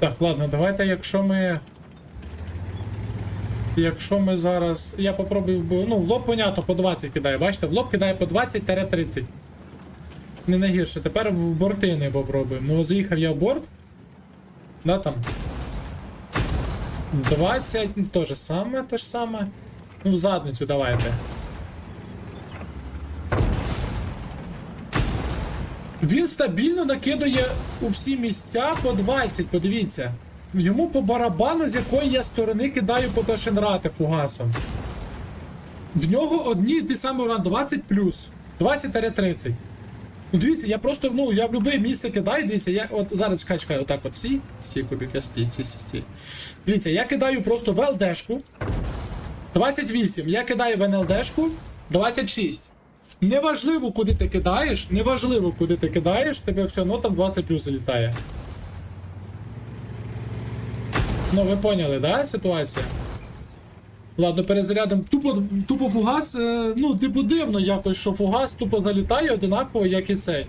Так, ладно, давайте, якщо ми. Якщо ми зараз. Я попробую. Ну, в лоб, понятно, по 20 кидає. Бачите, в лоб кидає по 20-30. Не найгірше. Тепер в борти не попробуємо. Ну, заїхав я в борт. Да, там. 20, ну, то же саме, те ж саме. Ну, в задницю давайте. Він стабільно накидує у всі місця по 20, подивіться. Йому по барабану, з якої я сторони кидаю по Дашенрати фугасом. В нього одні ті самі уран 20 плюс. 20-30. Ну дивіться, я просто, ну, я в будь-яке місце кидаю, дивіться, я от зараз чекай, чекай, отак от сі, сі кубіка, сі, сі, сі, сі. Дивіться, я кидаю просто в ЛДшку. 28. Я кидаю в НЛДшку 26. Неважливо, куди ти кидаєш, неважливо, куди ти кидаєш, тебе все одно там 20 плюс залітає. Ну, ви поняли, да, ситуація? Ладно, перезарядом. Тупо, тупо фугас, е, ну, типу дивно якось, що фугас тупо залітає одинаково, як і цей.